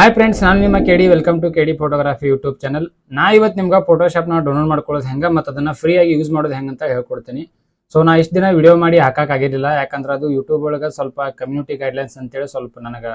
Hi friends ನಾನು ನಿಮ್ಮ KD welcome to KD photography YouTube channel ನಾ ಇವತ್ತು ನಿಮ್ಗೆ ಫೋಟೋಶಾಪ್ನ ಡೌನ್ಲೋಡ್ ಮಾಡ್ಕೊಳ್ಳೋದು ಹೆಂಗೆ ಮತ್ತು ಅದನ್ನ ಫ್ರೀ ಆಗಿ ಯೂಸ್ ಮಾಡೋದು ಹೆಂಗೆ ಅಂತ ಹೇಳ್ಕೊಡ್ತೀನಿ. ಸೊ ನಾ ಇಷ್ಟು ದಿನ ವಿಡಿಯೋ ಮಾಡಿ ಹಾಕಕ್ಕಾಗಿರಲಿಲ್ಲ ಯಾಕಂದ್ರೆ ಅದು ಯೂಟ್ಯೂಬ್ ಒಳಗೆ ಸ್ವಲ್ಪ ಕಮ್ಯುನಿಟಿ ಗೈಡ್ಲೈನ್ಸ್ ಅಂತೇಳಿ ಸ್ವಲ್ಪ ನನಗೆ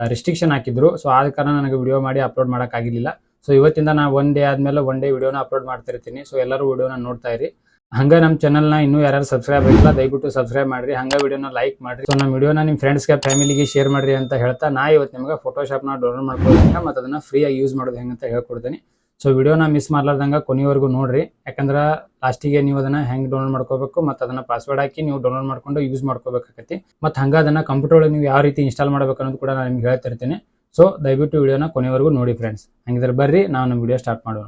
ರಿಸ್ಟ್ರಿಕ್ಷನ್ ಹಾಕಿದ್ರು. ಸೊ ಆದ ಕಾರಣ ನನಗೆ ವಿಡಿಯೋ ಮಾಡಿ ಅಪ್ಲೋಡ್ ಮಾಡೋಕ್ಕಾಗಿರಲಿಲ್ಲ ಸೊ ಇವತ್ತಿಂದ ನಾನು ಒನ್ ಡೇ ಆದ್ಮೇಲೆ ಒನ್ ಡೇ ವಿಡಿಯೋನ ಅಪ್ಲೋಡ್ ಮಾಡ್ತಿರ್ತೀನಿ. ಸೊ ಎಲ್ಲರೂ ವಿಡಿಯೋನ ನೋಡ್ತಾ ಇರಿ. ಹಂಗ ನಮ್ಮ ಚಾನಲ್ನ ಇನ್ನೂ ಯಾರು ಸಬ್ಸ್ಕ್ರೈಬ್ ಆಗಿಲ್ಲ, ದಯವಿಟ್ಟು ಸಬ್ಸ್ಕ್ರೈಬ್ ಮಾಡಿರಿ. ಹಂಗ ವಿಡಿಯೋನ ಲೈಕ್ ಮಾಡಿರಿ. ಸೊ ನಮ್ಮ ವಿಡಿಯೋನ ನಿಮ್ಮ ಫ್ರೆಂಡ್ಸ್ಗೆ ಫ್ಯಾಮಿಲಿಗೆ ಶೇರ್ ಮಾಡಿರಿ ಅಂತ ಹೇಳ್ತಾ ನಾ ಇವತ್ತು ನಿಮಗೆ ಫೋಟೋಶಾಪ್ನ ಡೌನ್ಲೋಡ್ ಮಾಡ್ಕೊಳ್ಳೋದು ಹೆಂಗೆ ಮತ್ತು ಅದನ್ನ ಫ್ರೀಯಾಗಿ ಯೂಸ್ ಮಾಡೋದು ಹೆಂಗೆ ಅಂತ ಹೇಳ್ಕೊಡ್ತೀನಿ. ಸೊ ವಿಡಿಯೋನ ಮಿಸ್ ಮಾಡ್ಲಾರ್ದಂಗೆ ಕೊನೆಯವರೆಗೂ ನೋಡಿರಿ. ಯಾಕಂದ್ರೆ ಲಾಸ್ಟಿಗೆ ನೀವು ಅದನ್ನ ಹೆಂಗ್ ಡೌನ್ಲೋಡ್ ಮಾಡ್ಕೋಬೇಕು ಮತ್ತು ಅದನ್ನ ಪಾಸ್ವರ್ಡ್ ಹಾಕಿ ನೀವು ಡೌನ್ಲೋಡ್ ಮಾಡ್ಕೊಂಡು ಯೂಸ್ ಮಾಡ್ಕೋಬೇಕಾಗತ್ತೆ ಮತ್ತು ಹಂಗೆ ಅದನ್ನ ಕಂಪ್ಯೂಟರ್ ಒಳಗೆ ನೀವು ಯಾವ ರೀತಿ ಇನ್ಸ್ಟಾಲ್ ಮಾಡಬೇಕು ಅನ್ನೋದು ಕೂಡ ನಾನು ನಿಮ್ಗೆ ಹೇಳ್ತಿರ್ತೀನಿ. ಸೊ ದಯವಿಟ್ಟು ವಿಡಿಯೋನ ಕೊನೆವರೆಗೂ ನೋಡಿ ಫ್ರೆಂಡ್ಸ್ ಹಂಗಿದ್ರೆ ಬರ್ರಿ, ನಾವು ನಮ್ಮ ವಿಡಿಯೋ ಸ್ಟಾರ್ಟ್ ಮಾಡೋಣ.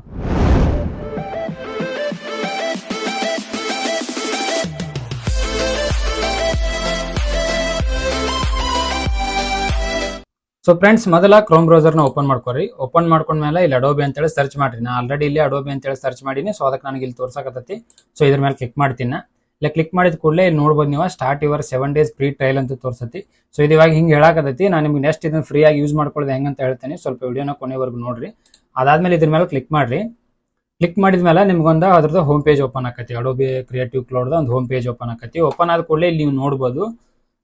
ಸೊ ಫ್ರೆಂಡ್ಸ್ ಮೊದಲ ಕ್ರೋಮ್ ಬ್ರೌಸರ್ನ ಓಪನ್ ಮಾಡ್ಕೊರಿ. ಓಪನ್ ಮಾಡ್ಕೊಂಡ್ಮೇಲೆ ಇಲ್ಲಿ ಅಡೋಬಿ ಅಂತೇಳಿ ಸರ್ಚ್ ಮಾಡ್ರಿ. ನಾ ಆಲ್ರೆಡಿ ಇಲ್ಲಿ ಅಡೋಬಿ ಅಂತೇಳಿ ಸರ್ಚ್ ಮಾಡೀನಿ. ಸೊ ಅದಕ್ಕೆ ನನಗೆ ಇಲ್ಲಿ ತೋರ್ಸಕತ್ತೈತಿ. ಸೊ ಇದ್ರ ಮೇಲೆ ಕ್ಲಿಕ್ ಮಾಡ್ತೀನಿ. ಇಲ್ಲ ಕ್ಲಿಕ್ ಮಾಡಿದ ಕೂಡಲೇ ಇಲ್ಲಿ ನೋಡ್ಬೋದು ನೀವು. Start your seven days free trial ಅಂತ ತೋರ್ಸತಿ. ಸೊ ಇದು ಇವಾಗ ಹಿಂಗೆ ಹೇಳಕತ್ತೈತಿ. ನಾನು ನಿಮ್ಗೆ ನೆಕ್ಸ್ಟ್ ಇದನ್ನ ಫ್ರೀ ಆಗಿ ಯೂಸ್ ಮಾಡ್ಕೊಳ್ಳೋದು ಹೆಂಗಂತ ಹೇಳ್ತೀನಿ. ಸ್ವಲ್ಪ ವಿಡಿಯೋನ ಕೊನೆವರೆಗೂ ನೋಡ್ರಿ. ಅದಾದ್ಮೇಲೆ ಇದ್ರ ಮೇಲೆ ಕ್ಲಿಕ್ ಮಾಡ್ರಿ. ಕ್ಲಿಕ್ ಮಾಡಿದ್ಮೇಲೆ ನಿಮ್ಗೊಂದು ಅದ್ರದ್ದು ಹೋಮ್ ಪೇಜ್ ಓಪನ್ ಆಕತಿ. ಅಡೋಬಿ ಕ್ರಿಯೇಟಿವ್ ಕ್ಲೌಡ್ ಒಂದು ಹೋಮ್ ಪೇಜ್ ಓಪನ್ ಆಕತಿ. ಓಪನ್ ಆದ ಕೂಡಲೇ ಇಲ್ಲಿ ನೀವು ನೋಡ್ಬೋದು.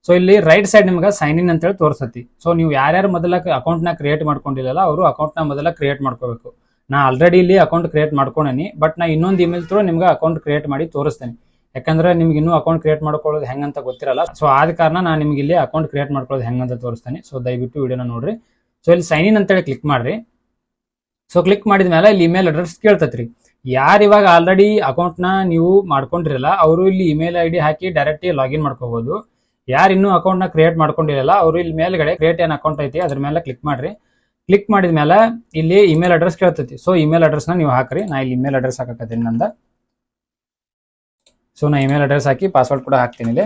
ಸೊ ಇಲ್ಲಿ ರೈಟ್ ಸೈಡ್ ನಿಮ್ಗೆ ಸೈನ್ ಇನ್ ಅಂತೇಳಿ ತೋರಿಸತಿ. ಸೊ ನೀವು ಯಾರ್ಯಾರು ಮೊದಲ ಅಕೌಂಟ್ನ ಕ್ರಿಯೇಟ್ ಮಾಡ್ಕೊಂಡಿಲ್ಲ ಅವರು ಅಕೌಂಟ್ನ ಮೊದಲ ಕ್ರಿಯೇಟ್ ಮಾಡ್ಕೋಬೇಕು. ನಾ ಆಲ್ರೆಡಿ ಇಲ್ಲಿ ಅಕೌಂಟ್ ಕ್ರಿಯೇಟ್ ಮಾಡ್ಕೊಂಡೇನಿ ಬಟ್ ನಾ ಇನ್ನೊಂದು ಇಮೇಲ್ ತ್ರೂ ನಿಮ್ಗೆ ಅಕೌಂಟ್ ಕ್ರಿಯೇಟ್ ಮಾಡಿ ತೋರಿಸ್ತೇನೆ. ಯಾಕಂದ್ರೆ ನಿಮ್ಗೆ ಇನ್ನೂ ಅಕೌಂಟ್ ಕ್ರಿಯೇಟ್ ಮಾಡ್ಕೊಳ್ಳೋದು ಹೆಂಗಂತ ಗೊತ್ತಿರಲ್ಲ. ಸೊ ಆದ ಕಾರಣ ನಾನು ನಿಮ್ಗೆ ಇಲ್ಲಿ ಅಕೌಂಟ್ ಕ್ರಿಯೇಟ್ ಮಾಡ್ಕೊಳ್ಳೋದು ಹೆಂಗಂತ ತೋರಿಸ್ತೇನೆ. ಸೊ ದಯವಿಟ್ಟು ವಿಡಿಯೋನ ನೋಡ್ರಿ. ಸೊ ಇಲ್ಲಿ ಸೈನ್ ಇನ್ ಅಂತೇಳಿ ಕ್ಲಿಕ್ ಮಾಡ್ರಿ. ಸೊ ಕ್ಲಿಕ್ ಮಾಡಿದ ಮೇಲೆ ಇಲ್ಲಿ ಇಮೇಲ್ ಅಡ್ರೆಸ್ ಕೇಳ್ತತ್ರಿ. ಯಾರು ಇವಾಗ ಆಲ್ರೆಡಿ ಅಕೌಂಟ್ನ ನೀವು ಮಾಡ್ಕೊಂಡಿರಲ್ಲ, ಅವರು ಇಲ್ಲಿ ಇಮೇಲ್ ಐ ಡಿ ಹಾಕಿ ಡೈರೆಕ್ಟ್ ಲಾಗಿನ್ ಮಾಡ್ಕೋಬಹುದು ಯಾರು ಇನ್ನೂ ಅಕೌಂಟ್ನ ಕ್ರಿಯೇಟ್ ಮಾಡ್ಕೊಂಡಿರಲ್ಲ ಅವರು ಇಲ್ಲಿ ಮೇಲ್ಗಡೆ ಕ್ರಿಯೇಟ್ ಏನ್ ಅಕೌಂಟ್ ಐತಿ, ಅದ್ರ ಮೇಲೆ ಕ್ಲಿಕ್ ಮಾಡ್ರಿ. ಕ್ಲಿಕ್ ಮಾಡಿದ ಮೇಲೆ ಇಲ್ಲಿ ಇಮೇಲ್ ಅಡ್ರೆಸ್ ಕೇಳ್ತೈತಿ. ಸೊ ಇಮೇಲ್ ಅಡ್ರೆಸ್ನ ನೀವು ಹಾಕ್ರಿ. ನಾ ಇಲ್ಲಿ ಇಮೇಲ್ ಅಡ್ರೆಸ್ ಹಾಕಕತ್ತೀನಿ ನಂದ. ಸೊ ನಾ ಇಮೇಲ್ ಅಡ್ರೆಸ್ ಹಾಕಿ ಪಾಸ್ವರ್ಡ್ ಕೂಡ ಹಾಕ್ತೀನಿ ಇಲ್ಲಿ.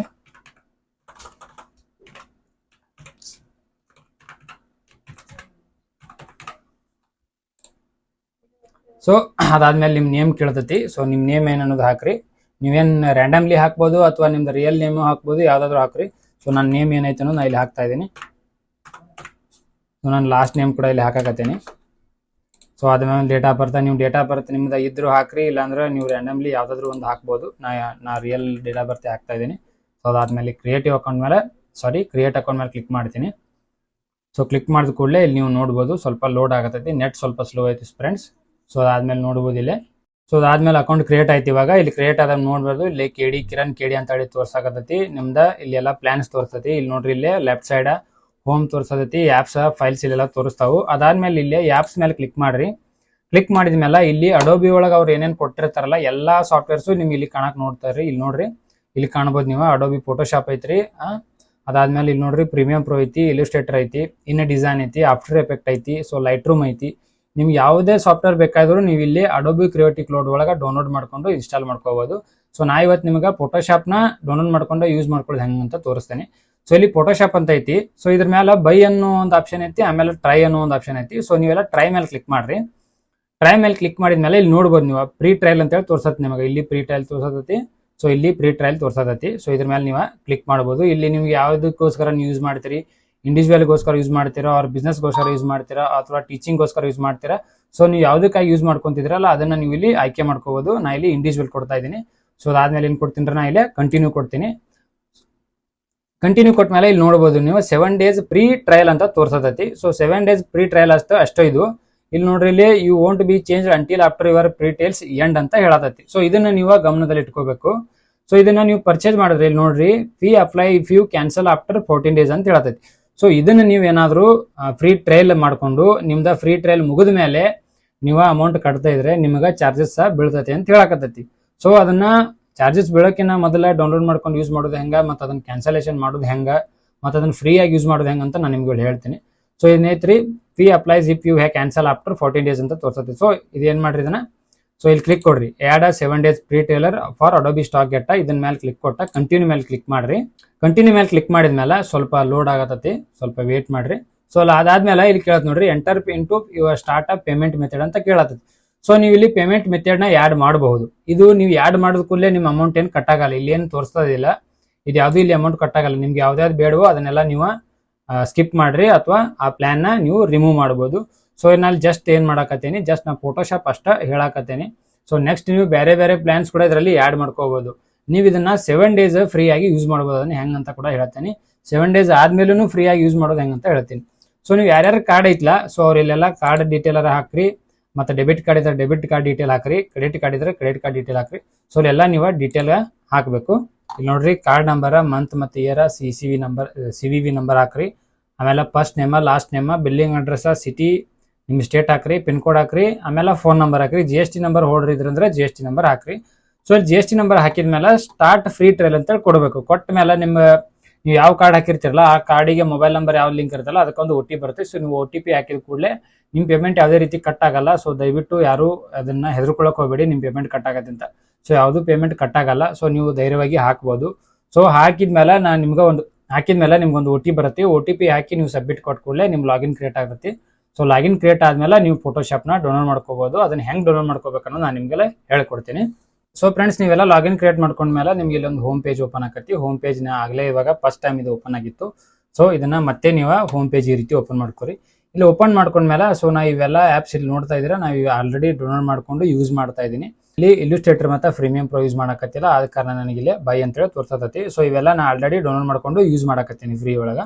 ಸೊ ಅದಾದ್ಮೇಲೆ ನಿಮ್ಮ ನೇಮ್ ಕೇಳ್ತೈತಿ. ಸೊ ನಿಮ್ಮ ನೇಮ್ ಏನ್ ಅನ್ನೋದು ಹಾಕ್ರಿ. ನೀವೇನ್ ರ್ಯಾಂಡಮ್ಲಿ ಹಾಕ್ಬೋದು ಅಥವಾ ನಿಮ್ದು ರಿಯಲ್ ನೇಮು ಹಾಕ್ಬೋದು, ಯಾವ್ದಾದ್ರು ಹಾಕ್ರಿ. ಸೊ ನನ್ನ ನೇಮ್ ಏನೈತೆ ನಾ ಇಲ್ಲಿ ಹಾಕ್ತಾ ಇದ್ದೀನಿ. ಸೊ ನಾನು ಲಾಸ್ಟ್ ನೇಮ್ ಕೂಡ ಇಲ್ಲಿ ಹಾಕಕತ್ತೀನಿ. ಸೊ ಅದಾದ್ಮೇಲೆ ಡೇಟ್ ಆಫ್ ಬರ್ತಾ ನೀವು ಡೇಟ್ ಆಫ್ ಬರ್ತ್ ನಿಮ್ದು ಇದ್ರು ಹಾಕ್ರಿ, ಇಲ್ಲಾಂದ್ರೆ ನೀವು ರ್ಯಾಂಡಮ್ಲಿ ಯಾವ್ದಾದ್ರು ಒಂದು ಹಾಕ್ಬೋದು. ನಾ ನಾ ರಿಯಲ್ ಡೇಟ್ ಆಫ್ ಬರ್ತ್ ಹಾಕ್ತಾ ಇದ್ದೀನಿ. ಸೊ ಅದಾದ್ಮೇಲೆ ಕ್ರಿಯೇಟಿವ್ ಅಕೌಂಟ್ ಮೇಲೆ ಸಾರಿ ಕ್ರಿಯೇಟ್ ಅಕೌಂಟ್ ಮೇಲೆ ಕ್ಲಿಕ್ ಮಾಡ್ತೀನಿ. ಸೊ ಕ್ಲಿಕ್ ಮಾಡಿದ ಕೂಡಲೇ ಇಲ್ಲಿ ನೀವು ನೋಡ್ಬೋದು, ಸ್ವಲ್ಪ ಲೋಡ್ ಆಗತ್ತೈತಿ ನೆಟ್ ಸ್ವಲ್ಪ ಸ್ಲೋ ಐತಿ ಫ್ರೆಂಡ್ಸ್ ಸೊ ಅದಾದ್ಮೇಲೆ ನೋಡ್ಬೋದು ಇಲ್ಲಿ. ಸೊ ಅದಾದ್ಮೇಲೆ ಅಕೌಂಟ್ ಕ್ರಿಯೇಟ್ ಆಯ್ತು ಇವಾಗ. ಇಲ್ಲಿ ಕ್ರಿಯೇಟ್ ಆದಾಗ ನೋಡ್ಬೋದು. ಇಲ್ಲಿ ಕೆಡಿ ಕಿರಣ್ ಕೆಡಿ ಅಂತ ಹೇಳಿ ತೋರ್ಸಾಕತ್ತೈತಿ. ನಿಮ್ದ ಇಲ್ಲಿ ಎಲ್ಲ ಪ್ಲಾನ್ಸ್ ತೋರಿಸ್ತೈತಿ. ಇಲ್ಲಿ ನೋಡ್ರಿ, ಇಲ್ಲಿ ಲೆಫ್ಟ್ ಸೈಡ್ ಹೋಮ್ ತೋರಿಸತೈತಿ. ಆ್ಯಪ್ಸ್ ಫೈಲ್ಸ್ ಇಲ್ಲೆಲ್ಲ ತೋರಿಸ್ತಾವು. ಅದಾದ್ಮೇಲೆ ಇಲ್ಲಿ ಆ್ಯಪ್ಸ್ ಮೇಲೆ ಕ್ಲಿಕ್ ಮಾಡ್ರಿ. ಕ್ಲಿಕ್ ಮಾಡಿದ ಮೇಲೆ ಇಲ್ಲಿ ಅಡೋಬಿ ಒಳಗೆ ಅವ್ರು ಏನೇನು ಕೊಟ್ಟಿರ್ತಾರಲ್ಲ, ಎಲ್ಲಾ ಸಾಫ್ಟ್ವೇರ್ಸು ನಿಮ್ಗೆ ಇಲ್ಲಿ ಕಾಣಕ್ ನೋಡ್ತಾರ್ರಿ. ಇಲ್ಲಿ ನೋಡ್ರಿ, ಇಲ್ಲಿ ಕಾಣ್ಬೋದು ನೀವು. ಅಡೋಬಿ ಫೋಟೋಶಾಪ್ ಐತ್ರಿ ಅದಾದ್ಮೇಲೆ ಇಲ್ಲಿ ನೋಡ್ರಿ ಪ್ರೀಮಿಯಂ ಪ್ರೋ ಐತಿ ಇಲಿಸ್ಟ್ರೇಟರ್ ಐತಿ, ಇನ್ನ ಡಿಸೈನ್ ಐತಿ ಆಫ್ಟರ್ ಎಫೆಕ್ಟ್ ಐತಿ ಸೊ ಲೈಟ್ ರೂಮ್ ಐತಿ. ನಿಮ್ಗೆ ಯಾವುದೇ ಸಾಫ್ಟ್ವೇರ್ ಬೇಕಾದ್ರೂ ನೀವು ಇಲ್ಲಿ ಅಡೋಬಿ ಕ್ರಿಯೇಟಿವ್ ಕ್ಲೋಡ್ ಒಳಗೆ ಡೌನ್ಲೋಡ್ ಮಾಡ್ಕೊಂಡು ಇನ್ಸ್ಟಾಲ್ ಮಾಡ್ಕೋಬಹುದು ಸೊ ನಾ ಇವತ್ತು ನಿಮಗೆ ಫೋಟೋಶಾಪ್ನ ಡೌನ್ಲೋಡ್ ಮಾಡ್ಕೊಂಡು ಯೂಸ್ ಮಾಡ್ಕೊಳ್ಳೋದು ಹೆಂಗೆ ಅಂತ ತೋರಿಸ್ತೇನೆ. ಸೊ ಇಲ್ಲಿ ಫೋಟೋಶಾಪ್ ಅಂತ ಐತಿ. ಸೊ ಇದ್ರ ಮೇಲೆ ಬೈ ಅನ್ನೋ ಒಂದು ಆಪ್ಷನ್ ಐತಿ, ಆಮೇಲೆ ಟ್ರೈ ಅನ್ನೋ ಒಂದು ಆಪ್ಷನ್ ಐತಿ. ಸೊ ನೀವೆಲ್ಲ ಟ್ರೈ ಮೇಲೆ ಕ್ಲಿಕ್ ಮಾಡ್ರಿ. ಟ್ರೈ ಮೇಲೆ ಕ್ಲಿಕ್ ಮಾಡಿದ ಮೇಲೆ ಇಲ್ಲಿ ನೋಡ್ಬೋದು ನೀವು. ಪ್ರೀ ಟ್ರಯಲ್ ಅಂತ ಹೇಳಿ ತೋರ್ಸತ್ತೆ ನಿಮಗೆ. ಇಲ್ಲಿ ಪ್ರೀ ಟ್ರಯಲ್ ತೋರ್ಸತೈತಿ. ಸೊ ಇಲ್ಲಿ ಪ್ರೀ ಟ್ರಯಲ್ ತೋರ್ಸತೈತಿ. ಸೊ ಇದ್ರ ಮೇಲೆ ನೀವು ಕ್ಲಿಕ್ ಮಾಡ್ಬೋದು. ಇಲ್ಲಿ ನಿಮ್ಗೆ ಯಾವುದಕ್ಕೋಸ್ಕರ ನೀವು ಯೂಸ್ ಮಾಡ್ತೀರಿ? ಇಂಡಿವಿಜುವಲ್ಗೋಸ್ಕರ ಯೂಸ್ ಮಾಡ್ತೀರಾ, ಅವ್ರ ಬಿಸ್ನೆಸ್ಗೋಸ್ಕರ ಯೂಸ್ ಮಾಡ್ತೀರಾ, ಅಥವಾ ಟೀಚಿಂಗ್ಗೋಸ್ಕರ ಯೂಸ್ ಮಾಡ್ತೀರಾ? ಸೊ ನೀವು ಯಾವುದಕ್ಕಾಗಿ ಯೂಸ್ ಮಾಡ್ಕೊಂತಿದ್ರಲ್ಲ ಅದನ್ನ ನೀವು ಇಲ್ಲಿ ಆಯ್ಕೆ ಮಾಡ್ಕೋಬಹುದು ನಾ ಇಲ್ಲಿ ಇಂಡಿವಿಜುವಲ್ ಕೊಡ್ತಾ ಇದ್ದೀನಿ. ಸೊ ಅದಾದ್ಮೇಲೆ ಏನು ಕೊಡ್ತೀನಿ ನಾ ಇಲ್ಲಿ? ಕಂಟಿನ್ಯೂ ಕೊಡ್ತೀನಿ. ಕಂಟಿನ್ಯೂ ಕೊಟ್ಟ ಮೇಲೆ ಇಲ್ಲಿ ನೋಡ್ಬೋದು ನೀವು ಸೆವೆನ್ ಡೇಸ್ ಪ್ರೀ ಟ್ರಯಲ್ ಅಂತ ತೋರ್ಸತೈತಿ. So seven days free trial ಅಷ್ಟು, ಅಷ್ಟೋ ಇದು. ಇಲ್ಲಿ ನೋಡ್ರಿ, ಇಲ್ಲಿ you won't be change until after your free trials end ಅಂತ ಹೇಳತೈತಿ. ಸೊ ಇದನ್ನ ನೀವು ಗಮನದಲ್ಲಿ ಇಟ್ಕೋಬೇಕು. ಸೊ ಇದನ್ನ ನೀವು ಪರ್ಚೇಸ್ ಮಾಡಿದ್ರೆ ಇಲ್ಲಿ ನೋಡ್ರಿ fee apply if you cancel after fourteen days ಅಂತ ಹೇಳತೈತಿ. ಸೊ ಇದನ್ನ ನೀವು ಏನಾದರೂ ಫ್ರೀ ಟ್ರಯಲ್ ಮಾಡ್ಕೊಂಡು, ನಿಮ್ದ ಫ್ರೀ ಟ್ರಯಲ್ ಮುಗಿದ ಮೇಲೆ ನೀವು ಅಮೌಂಟ್ ಕಟ್ತಾ ಇದ್ರೆ ನಿಮಗೆ ಚಾರ್ಜಸ್ ಸಹ ಬೀಳ್ತೈತಿ ಅಂತ ಹೇಳಕತ್ತೈತಿ. ಸೊ ಅದನ್ನ ಚಾರ್ಜಸ್ ಬೆಳಕಿನ ಮೊದಲ ಡೌನ್ಲೋಡ್ ಮಾಡ್ಕೊಂಡು ಯೂಸ್ ಮಾಡೋದು ಹೆಂಗ, ಮತ್ತು ಅದನ್ನ ಕ್ಯಾನ್ಸಲೇಷನ್ ಮಾಡೋದು ಹೆಂಗ, ಮತ್ತು ಅದನ್ನ ಫ್ರೀ ಆಗಿ ಯೂಸ್ ಮಾಡೋದು ಹೆಂಗ ಅಂತ ನಾನು ನಿಮ್ಗೆ ಹೇಳ್ತೀನಿ. So ಇದನ್ನೈತ್ರಿ fee applies if you uh cancel after fourteen days ಅಂತ ತೋರಿಸುತ್ತೆ. ಸೊ ಇದೇನ್ ಮಾಡ್ರಿ ಇದನ್ನ? ಸೊ ಇಲ್ಲಿ ಕ್ಲಿಕ್ ಕೊಡ್ರಿ. Add seven days free trial for Adobe stock ಎಟ್ಟ, ಇದನ್ ಮೇಲೆ ಕ್ಲಿಕ್ ಕೊಟ್ಟ ಕಂಟಿನ್ಯೂ ಮೇಲೆ ಕ್ಲಿಕ್ ಮಾಡ್ರಿ. ಕಂಟಿನ್ಯೂ ಮೇಲೆ ಕ್ಲಿಕ್ ಮಾಡಿದ್ಮೇಲೆ ಸ್ವಲ್ಪ ಲೋಡ್ ಆಗತೈತಿ ಸ್ವಲ್ಪ ವೇಟ್ ಮಾಡ್ರಿ. ಸೊ ಅಲ್ಲಿ ಅದಾದ್ಮೇಲೆ ಇಲ್ಲಿ ಕೇಳತ್ ನೋಡ್ರಿ enter into your start up payment method ಅಂತ ಕೇಳತ್ತೈತಿ. ಸೊ ನೀವು ಇಲ್ಲಿ ಪೇಮೆಂಟ್ ಮೆಥಡ್ನ ಆ್ಯಡ್ ಮಾಡಬಹುದು. ಇದು ನೀವು ಆ್ಯಡ್ ಮಾಡಿದ ಕೂಡಲೇ ನಿಮ್ಮ ಅಮೌಂಟ್ ಏನು ಕಟ್ ಆಗಲ್ಲ, ಇಲ್ಲಿ ಏನು ತೋರಿಸ್ತಾ ಇದಿಲ್ಲ ಇದು ಯಾವ್ದು ಇಲ್ಲಿ ಅಮೌಂಟ್ ಕಟ್ ಆಗಲ್ಲ, ನಿಮ್ಗೆ ಯಾವ್ದಾವ್ದು ಬೇಡವೋ ಅದನ್ನೆಲ್ಲ ನೀವು ಸ್ಕಿಪ್ ಮಾಡ್ರಿ ಅಥವಾ ಆ ಪ್ಲಾನ್ನ ನೀವು ರಿಮೂವ್ ಮಾಡ್ಬೋದು. ಸೊ ನಾನು ಜಸ್ಟ್ ಏನ್ ಮಾಡಾಕತ್ತೀನಿ? ಜಸ್ಟ್ ನಾ ಫೋಟೋಶಾಪ್ ಅಷ್ಟ ಹೇಳಾಕತ್ತೀನಿ. ಸೊ ನೆಕ್ಸ್ಟ್ ನೀವು ಬೇರೆ ಬೇರೆ ಪ್ಲಾನ್ಸ್ ಕೂಡ ಇದರಲ್ಲಿ ಆ್ಯಡ್ ಮಾಡ್ಕೋಬಹುದು ನೀವು ಇದನ್ನ ಸೆವೆನ್ ಡೇಸ್ ಫ್ರೀ ಆಗಿ ಯೂಸ್ ಮಾಡ್ಬೋದು. ಅದನ್ನ ಹೆಂಗಂತ ಕೂಡ ಹೇಳ್ತೀನಿ. ಸೆವೆನ್ ಡೇಸ್ ಆದ್ಮೇಲೂ ಫ್ರೀ ಆಗಿ ಯೂಸ್ ಮಾಡೋದು ಹೆಂಗಂತ ಹೇಳ್ತೀನಿ. ಸೊ ನೀವು ಯಾರ್ಯಾರು ಕಾರ್ಡ್ ಐತ್ಲಾ? ಸೊ ಅವ್ರಿಲ್ಲೆಲ್ಲ ಕಾರ್ಡ್ ಡೀಟೇಲ್ ಹಾಕ್ರಿ. ಮತ್ತೆ ಡೆಬಿಟ್ ಕಾರ್ಡ್ ಇದ್ರೆ ಡೆಬಿಟ್ ಕಾರ್ಡ್ ಡೀಟೇಲ್ ಹಾಕ್ರಿ. ಕ್ರೆಡಿಟ್ ಕಾರ್ಡ್ ಇದ್ರೆ ಕ್ರೆಡಿಟ್ ಕಾರ್ಡ್ ಡೀಟೇಲ್ ಹಾಕ್ರಿ. ಸೊ ಅಲ್ಲೆಲ್ಲ ನೀವು ಡೀಟೇಲ್ ಹಾಕಬೇಕು. ಇಲ್ಲಿ ನೋಡ್ರಿ ಕಾರ್ಡ್ ನಂಬರ್ ಮಂತ್ ಮತ್ತೆ year C C V number C V V number ಹಾಕ್ರಿ. ಆಮೇಲೆ first name last name billing address city ನಿಮ್ಮ ಸ್ಟೇಟ್ ಹಾಕ್ರಿ ಪಿನ್ ಕೋಡ್ ಹಾಕ್ರಿ, ಆಮೇಲೆ ಫೋನ್ ನಂಬರ್ ಹಾಕ್ರಿ ಜಿ ಎಸ್ ಟಿ ನಂಬರ್ ಹೊಡ್ರಿ ಇದ್ರಂದ್ರೆ ಜಿ ಎಸ್ ಟಿ ನಂಬರ್ ಹಾಕ್ರಿ. So G S T number ಹಾಕಿದ ಮೇಲೆ ಸ್ಟಾರ್ಟ್ ಫ್ರೀ ಟ್ರಯಲ್ ಅಂತೇಳಿ ಕೊಡಬೇಕು. ಕೊಟ್ಟ ಮೇಲೆ ನಿಮ್ಮ, ನೀವು ಯಾವ ಕಾರ್ಡ್ ಹಾಕಿರ್ತೀರಲ್ಲ, ಆ ಕಾರ್ಡಿಗೆ ಮೊಬೈಲ್ ನಂಬರ್ ಯಾವ ಲಿಂಕ್ ಇರುತ್ತಲ್ಲ ಅದಕ್ಕೊಂದು ಒ ಟಿ ಬರುತ್ತೆ. ಸೊ ನೀವು ಒ ಟಿ ಪಿ ಹಾಕಿದ ಕೂಡಲೇ ನಿಮ್ಮ ಪೇಮೆಂಟ್ ಯಾವುದೇ ರೀತಿ ಕಟ್ ಆಗಲ್ಲ. ಸೊ ದಯವಿಟ್ಟು ಯಾರು ಅದನ್ನ ಹೆದರ್ಕೊಳಕ್ ಹೋಗಬೇಡಿ ನಿಮ್ಮ ಪೇಮೆಂಟ್ ಕಟ್ ಆಗತ್ತೆ ಅಂತ. ಸೊ ಯಾವುದು ಪೇಮೆಂಟ್ ಕಟ್ ಆಗಲ್ಲ. ಸೊ ನೀವು ಧೈರ್ಯವಾಗಿ ಹಾಕ್ಬೋದು. ಸೊ ಹಾಕಿದ್ಮೇಲೆ ನಾನು ನಿಮ್ಗೆ ಒಂದು, ಹಾಕಿದ್ಮೇಲೆ ನಿಮ್ಗೊಂದು ಒ ಟಿ ಬರುತ್ತೆ. ಒ ಟಿ ಪಿ ಹಾಕಿ ನೀವು ಸಬ್ಮಿಟ್ ಕೊಟ್ಟ ಕೂಡಲೇ ನಿಮ್ಮ ಲಾಗಿನ್ ಕ್ರಿಯೇಟ್ ಆಗುತ್ತೆ. ಸೊ ಲಾಗಿನ್ ಕ್ರಿಯೇಟ್ ಆದ್ಮೇಲೆ ನೀವು ಫೋಟೋಶಾಪ್ನ ಡೌನ್ಲೋಡ್ ಮಾಡ್ಕೋಬಹುದು ಅದನ್ನ ಹೆಂಗ್ ಡೌನ್ಲೋಡ್ ಮಾಡ್ಕೋಬೇಕು ನಾನು ನಿಮ್ಗೆಲ್ಲ ಹೇಳ್ಕೊಡ್ತೀನಿ. ಸೊ ಫ್ರೆಂಡ್ಸ್ ನೀವೆಲ್ಲ ಲಾಗಿನ್ ಕ್ರಿಯೇಟ್ ಮಾಡ್ಕೊಂಡ್ಮೇಲೆ ನಿಮ್ಗೆ ಇಲ್ಲೊಂದು ಹೋಮ್ ಪೇಜ್ ಓಪನ್ ಆಗತ್ತಿ ಹೋಮ್ ಪೇಜ್ನ ಆಗಲೇ ಇವಾಗ ಫಸ್ಟ್ ಟೈಮ್ ಇದು ಓಪನ್ ಆಗಿತ್ತು. ಸೊ ಇದನ್ನ ಮತ್ತೆ ನೀವು ಹೋಮ್ ಪೇಜ್ ಈ ರೀತಿ ಓಪನ್ ಮಾಡ್ಕೊರಿ. ಇಲ್ಲಿ ಓಪನ್ ಮಾಡ್ಕೊಂಡ್ಮೇಲೆ ಸೊ ನಾ ಇವೆಲ್ಲ ಆಪ್ಸ್ ಇಲ್ಲಿ ನೋಡ್ತಾ ಇದ್ದೀರಾ, ನಾವು ಆಲ್ರೆಡಿ ಡೌನ್ಲೋಡ್ ಮಾಡ್ಕೊಂಡು ಯೂಸ್ ಮಾಡ್ತಾ ಇದ್ದೀನಿ. ಇಲ್ಲಿ ಇಲ್ಯುಸ್ಟ್ರೇಟರ್ ಮತ್ತೆ ಪ್ರೀಮಿಯಂ ಪ್ರೊ ಯೂಸ್ ಮಾಡಕತ್ತಿಲ್ಲ. ಆದ ಕಾರಣ ನನಗೆ ಇಲ್ಲಿ ಬೈ ಅಂತೇಳಿ ತೋರ್ಸತೈತಿ ಸೊ ಇವೆಲ್ಲ ನಾ ಆಲ್ರೆಡಿ ಡೌನ್ಲೋಡ್ ಮಾಡ್ಕೊಂಡು ಯೂಸ್ ಮಾಡಕತ್ತೀನಿ ಫ್ರೀ ಒಳಗ.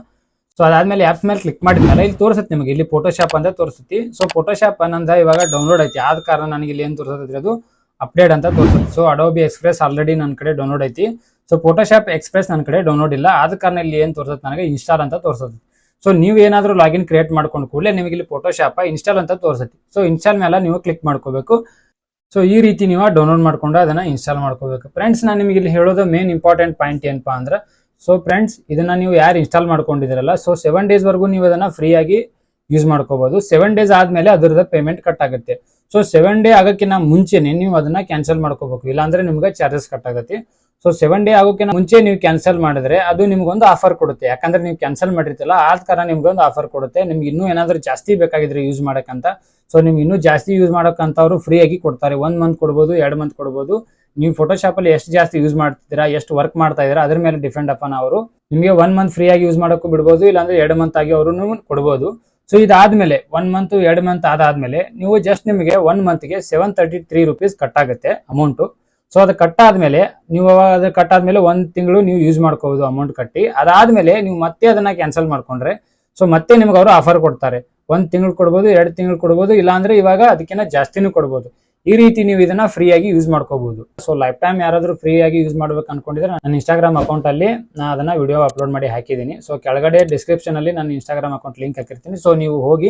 ಸೊ ಅದಾದ್ಮೇಲೆ ಆಪ್ಸ್ ಮೇಲೆ ಕ್ಲಿಕ್ ಮಾಡಿದ್ಮೇಲೆ ಇಲ್ಲಿ ತೋರಿಸುತ್ತೆ ನಿಮಗೆ. ಇಲ್ಲಿ ಫೋಟೋಶಾಪ್ ಅಂತ ತೋರಿಸುತ್ತೆ. ಸೊ ಫೋಟೋಶಾಪ್ ಅನ್ನಂದ ಇವಾಗ ಡೌನ್ಲೋಡ್ ಐತಿ. ಆದ ಕಾರಣ ನನಗೆ ಇಲ್ಲಿ ಏನು ತೋರಿಸುತ್ತೆ ಅದು ಅಪ್ಡೇಟ್ ಅಂತ ತೋರಿಸುತ್ತೆ. ಸೊ ಅಡೋಬಿ ಎಕ್ಸ್ಪ್ರೆಸ್ ಆಲ್ರೆಡಿ ನನ್ನ ಕಡೆ ಡೌನ್ಲೋಡ್ ಐತಿ. ಸೊ ಫೋಟೋಶಾಪ್ ಎಕ್ಸ್ಪ್ರೆಸ್ ನನ್ನ ಕಡೆ ಡೌನ್ಲೋಡ್ ಇಲ್ಲ. ಆದ ಕಾರಣ ಇಲ್ಲಿ ಏನು ತೋರಿಸುತ್ತೆ ನನಗೆ? ಇನ್ಸ್ಟಾಲ್ ಅಂತ ತೋರಿಸುತ್ತೆ. ಸೊ ನೀವು ಏನಾದರೂ ಲಾಗಿನ್ ಕ್ರಿಯೇಟ್ ಮಾಡ್ಕೊಂಡು ಕೂಡಲೇ ನಿಮಗೆ ಇಲ್ಲಿ ಫೋಟೋಶಾಪ್ ಇನ್ಸ್ಟಾಲ್ ಅಂತ ತೋರಿಸುತ್ತೆ. ಸೊ ಇನ್ಸ್ಟಾಲ್ ಮೇಲೆ ನೀವು ಕ್ಲಿಕ್ ಮಾಡ್ಕೋಬೇಕು. ಸೊ ಈ ರೀತಿ ನೀವು ಡೌನ್ಲೋಡ್ ಮಾಡ್ಕೊಂಡು ಅದನ್ನ ಇನ್ಸ್ಟಾಲ್ ಮಾಡ್ಕೋಬೇಕು. ಫ್ರೆಂಡ್ಸ್ ನಾನು ನಿಮಗೆ ಇಲ್ಲಿ ಹೇಳೋದು ಮೇನ್ ಇಂಪಾರ್ಟೆಂಟ್ ಪಾಯಿಂಟ್ ಏನಪ್ಪಾ ಅಂದ್ರೆ ಸೊ ಫ್ರೆಂಡ್ಸ್ ಇದನ್ನ ನೀವು ಯಾರು ಇನ್ಸ್ಟಾಲ್ ಮಾಡ್ಕೊಂಡಿದ್ದೀರಲ್ಲ ಸೊ ಸೆವೆನ್ ಡೇಸ್ ವರೆಗೂ ನೀವು ಅದನ್ನ ಫ್ರೀ ಆಗಿ ಯೂಸ್ ಮಾಡ್ಕೋಬಹುದು ಸೆವೆನ್ ಡೇಸ್ ಆದ್ಮೇಲೆ ಅದರದ ಪೇಮೆಂಟ್ ಕಟ್ ಆಗುತ್ತೆ. ಸೊ ಸೆವೆನ್ ಡೇ ಆಗೋಕ್ಕಿಂತ ಮುಂಚೆನೆ ನೀವು ಅದನ್ನ ಕ್ಯಾನ್ಸಲ್ ಮಾಡ್ಕೋಬೇಕು. ಇಲ್ಲಾಂದ್ರೆ ನಿಮ್ಗೆ ಚಾರ್ಜಸ್ ಕಟ್ ಆಗುತ್ತೆ. ಸೊ ಸೆವೆನ್ ಡೇ ಆಗೋಕ್ಕಿಂತ ಮುಂಚೆ ನೀವು ಕ್ಯಾನ್ಸಲ್ ಮಾಡಿದ್ರೆ ಅದು ನಿಮ್ಗೊಂದು ಆಫರ್ ಕೊಡುತ್ತೆ. ಯಾಕಂದ್ರೆ ನೀವು ಕ್ಯಾನ್ಸಲ್ ಮಾಡಿರ್ತಿಲ್ಲ ಆದ ಕಾರಣ ನಿಮ್ಗೊಂದು ಆಫರ್ ಕೊಡುತ್ತೆ. ನಿಮ್ಗೆ ಇನ್ನೂ ಏನಾದರೂ ಜಾಸ್ತಿ ಬೇಕಾಗಿದ್ರೆ ಯೂಸ್ ಮಾಡಕ್ಕಂತ. ಸೊ ನಿಮ್ಗೆ ಇನ್ನೂ ಜಾಸ್ತಿ ಯೂಸ್ ಮಾಡಕ್ಕಂತ ಫ್ರೀಯಾಗಿ ಕೊಡ್ತಾರೆ. ಒಂದ್ ಮಂತ್ ಕೊಡ್ಬೋದು, ಎರಡು ಮಂತ್ ಕೊಡ್ಬೋದು. ನೀವು ಫೋಟೋಶಾಪ್ ಅಲ್ಲಿ ಎಷ್ಟು ಜಾಸ್ತಿ ಯೂಸ್ ಮಾಡ್ತಿದ್ದೀರಾ, ಎಷ್ಟು ವರ್ಕ್ ಮಾಡ್ತಾ ಇದ್ದೀರಾ, ಅದ್ರ ಮೇಲೆ ಡಿಪೆಂಡ್ ಅಪಾನ್ ಅವರು. ನಿಮಗೆ ಒನ್ ಮಂತ್ ಫ್ರೀ ಆಗಿ ಯೂಸ್ ಮಾಡೋಕ್ಕೂ ಬಿಡ್ಬೋದು, ಇಲ್ಲಾಂದ್ರೆ ಎರಡು ಮಂತ್ ಆಗಿ ಅವರು ಕೊಡ್ಬೋದು. ಸೊ ಇದಾದ್ಮೇಲೆ ಒನ್ ಮಂತ್ ಎರಡು ಮಂತ್ ಅದಾದ್ಮೇಲೆ ನೀವು ಜಸ್ಟ್ ನಿಮಗೆ one ಮಂತ್ಗೆ seven thirty three rupees cut ಆಗುತ್ತೆ ಅಮೌಂಟು ಸೊ ಅದು ಕಟ್ ಆದ್ಮೇಲೆ, ನೀವು ಅದು ಕಟ್ ಆದ್ಮೇಲೆ ಒಂದ್ ತಿಂಗಳು ನೀವು ಯೂಸ್ ಮಾಡ್ಕೋಬಹುದು ಅಮೌಂಟ್ ಕಟ್ಟಿ. ಅದಾದ್ಮೇಲೆ, ನೀವು ಮತ್ತೆ ಅದನ್ನ ಕ್ಯಾನ್ಸಲ್ ಮಾಡ್ಕೊಂಡ್ರೆ ಸೊ ಮತ್ತೆ ನಿಮ್ಗೆ ಅವರು ಆಫರ್ ಕೊಡ್ತಾರೆ. ಒಂದ್ ತಿಂಗಳು ಕೊಡ್ಬೋದು, ಎರಡು ತಿಂಗಳು ಕೊಡ್ಬೋದು, ಇಲ್ಲಾಂದ್ರೆ ಇವಾಗ ಅದಕ್ಕಿಂತ ಜಾಸ್ತಿನೂ ಕೊಡ್ಬೋದು. ಈ ರೀತಿ ನೀವು ಇದನ್ನ ಫ್ರೀ ಆಗಿ ಯೂಸ್ ಮಾಡ್ಕೋಬಹುದು ಸೊ ಲೈಫ್ ಟೈಮ್ ಯಾರಾದ್ರೂ ಫ್ರೀ ಆಗಿ ಯೂಸ್ ಮಾಡ್ಬೇಕು ಅನ್ಕೊಂಡಿದ್ರೆ ನನ್ನ ಇನ್ಸ್ಟಾಗ್ರಾಮ್ ಅಕೌಂಟ್ ಅಲ್ಲಿ ನಾ ಅದನ್ನ ವಿಡಿಯೋ ಅಪ್ಲೋಡ್ ಮಾಡಿ ಹಾಕಿದ್ದೀನಿ. ಸೊ ಕೆಳಗಡೆ ಡಿಸ್ಕ್ರಿಪ್ಷನ್ ಅಲ್ಲಿ ನನ್ನ ಇನ್ಸ್ಟಾಗ್ರಾಮ್ ಅಕೌಂಟ್ ಲಿಂಕ್ ಹಾಕಿರ್ತೀನಿ. ಸೊ ನೀವು ಹೋಗಿ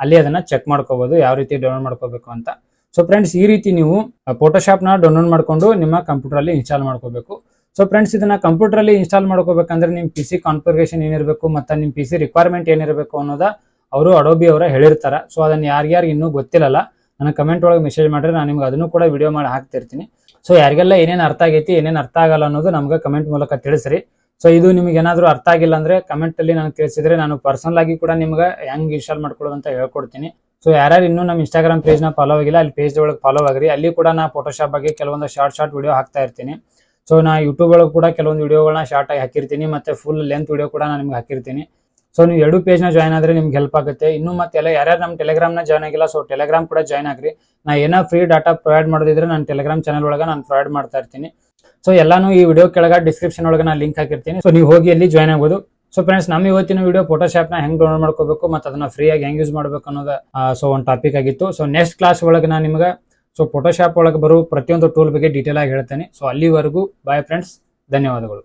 ಅಲ್ಲಿ ಅದನ್ನ ಚೆಕ್ ಮಾಡ್ಕೋಬಹುದು ಯಾವ ರೀತಿ ಡೌನ್ಲೋಡ್ ಮಾಡ್ಕೋಬೇಕು ಅಂತ. ಸೊ ಫ್ರೆಂಡ್ಸ್ ಈ ರೀತಿ ನೀವು ಫೋಟೋಶಾಪ್ನ ಡೌನ್ಲೋಡ್ ಮಾಡ್ಕೊಂಡು ನಿಮ್ಮ ಕಂಪ್ಯೂಟರ್ ಅಲ್ಲಿ ಇನ್ಸ್ಟಾಲ್ ಮಾಡ್ಕೋಬೇಕು. ಸೊ ಫ್ರೆಂಡ್ಸ್ ಇದನ್ನ ಕಂಪ್ಯೂಟರ್ ಅಲ್ಲಿ ಇನ್ಸ್ಟಾಲ್ ಮಾಡ್ಕೋಬೇಕಂದ್ರೆ ನಿಮ್ ಪಿ ಸಿ ಕಾನ್ಫಿಗರೇಷನ್ ಏನಿರಬೇಕು ಮತ್ತೆ ನಿಮ್ ಪಿ ಸಿ ರಿಕ್ವೈರ್ಮೆಂಟ್ ಏನಿರಬೇಕು ಅನ್ನೋದ ಅವರು ಅಡೋಬಿ ಅವರ ಹೇಳಿರ್ತಾರ. ಸೊ ಅದನ್ನ ಯಾರ್ಯಾರು ಇನ್ನೂ ಗೊತ್ತಿಲ್ಲಲ್ಲ. ನನಗೆ ಕಮೆಂಟ್ ಒಳಗೆ ಮೆಸೇಜ್ ಮಾಡಿದ್ರೆ ನಾನು ನಿಮ್ಗೆ ಅದನ್ನು ಕೂಡ ವಿಡಿಯೋ ಮಾಡಿ ಹಾಕ್ತಿರ್ತೀನಿ. ಸೊ ಯಾರಿಗೆಲ್ಲ ಏನೇನು ಅರ್ಥ ಆಗೈತಿ, ಏನೇನು ಅರ್ಥ ಆಗಲ್ಲ ಅನ್ನೋದು ನಮ್ಗೆ ಕಮೆಂಟ್ ಮೂಲಕ ತಿಳಿಸ್ರಿ. ಸೊ ಇದು ನಿಮ್ಗೆ ಏನಾದರೂ ಅರ್ಥ ಆಗಿಲ್ಲ ಅಂದ್ರೆ ಕಮೆಂಟ್ ಅಲ್ಲಿ ನನಗೆ ತಿಳಿಸಿದ್ರೆ ನಾನು ಪರ್ಸನಲ್ ಆಗಿ ಕೂಡ ನಿಮ್ಗೆ ಹೆಂಗ್ ಇನ್ಸ್ಟಾಲ್ ಮಾಡ್ಕೊಳ್ಳೋದು ಅಂತ ಹೇಳ್ಕೊಡ್ತೀನಿ. ಸೊ ಯಾರ್ಯಾರು ಇನ್ನೂ ನಮ್ಮ ಇನ್ಸ್ಟಾಗ್ರಾಮ್ ಪೇಜ್ನ ಫಾಲೋ ಆಗಿಲ್ಲ, ಅಲ್ಲಿ ಪೇಜ್ ಒಳಗೆ ಫಾಲೋ ಆಗ್ರಿ. ಅಲ್ಲಿ ಕೂಡ ನಾ ಫೋಟೋಶಾಪ್ ಬಗ್ಗೆ ಕೆಲವೊಂದು ಶಾರ್ಟ್ ಶಾರ್ಟ್ ವಿಡಿಯೋ ಹಾಕ್ತಾ ಇರ್ತೀನಿ. ಸೊ ನಾ ಯೂಟ್ಯೂಬ್ ಒಳಗೆ ಕೂಡ ಕೆಲವೊಂದು ವಿಡಿಯೋಗಳನ್ನ ಶಾರ್ಟ್ ಆಗಿ ಹಾಕಿರ್ತೀನಿ, ಮತ್ತೆ ಫುಲ್ ಲೆಂತ್ ವಿಡಿಯೋ ಕೂಡ ನಾನು ನಿಮ್ಗೆ ಹಾಕಿರ್ತೀನಿ. ಸೊ ನೀವು ಎರಡು ಪೇಜ್ನ ಜಾಯ್ನ್ ಆದ್ರೆ ನಿಮ್ಗೆ ಹೆಲ್ಪ್ ಆಗುತ್ತೆ. ಇನ್ನು ಮತ್ತೆ ಎಲ್ಲ ಯಾರ್ಯಾರು ನಮ್ಮ ನ ಜಾಯ್ನ್ ಆಗಿಲ್ಲ ಸೊ ಟೆಲಿಗ್ರಾಮ್ ಕೂಡ ಜಾಯ್ನ್ ಆಗ್ರಿ. ನಾ ಏನೋ ಫ್ರೀ ಡಾಟಾ ಪ್ರೊವೈಡ್ ಮಾಡೋದಿದ್ರೆ ನಾನು ಟೆಲಿಗ್ರಾಮ್ ಚಾನಲ್ ಒಳಗೆ ನಾನು ಪ್ರೊವೈಡ್ ಮಾಡ್ತಾ ಇರ್ತೀನಿ. ಸೊ ಎಲ್ಲಾನು ಈ ವಿಡಿಯೋ ಕೆಳಗೆ ಡಿಸ್ಕ್ರಿಪ್ಷನ್ ಒಳಗೆ ನಾನು ಲಿಂಕ್ ಹಾಕಿರ್ತೀನಿ. ಸೊ ನೀವು ಹೋಗಿ ಅಲ್ಲಿ ಜಾಯ್ನ್ ಆಗ್ಬೋದು. ಸೊ ಫ್ರೆಂಡ್ಸ್ ನಮ್ಮ ಇವತ್ತಿನ ವಿಡಿಯೋ ಫೋಟೋಶಾಪ್ನ ಹೆಂಗ್ ಡೌನ್ಲೋಡ್ ಮಾಡ್ಕೋಬೇಕು ಮತ್ತು ಅದನ್ನ ಫ್ರೀ ಆಗಿ ಹೆಂಗ್ ಯೂಸ್ ಮಾಡ್ಬೇಕು ಅನ್ನೋದು ಸೊ ಒಂದು ಟಾಪಿಕ್ ಆಗಿತ್ತು. ಸೊ ನೆಕ್ಸ್ಟ್ ಕ್ಲಾಸ್ ಒಳಗೆ ನಾನು ನಿಮಗೆ ಸೊ ಫೋಟೋಶಾಪ್ ಒಳಗೆ ಬರೋ ಪ್ರತಿಯೊಂದು ಟೂಲ್ ಬಗ್ಗೆ ಡೀಟೇಲ್ ಆಗಿ ಹೇಳ್ತೇನೆ. ಸೊ ಅಲ್ಲಿವರೆಗೂ ಬಾಯ್ ಫ್ರೆಂಡ್ಸ್ ಧನ್ಯವಾದಗಳು.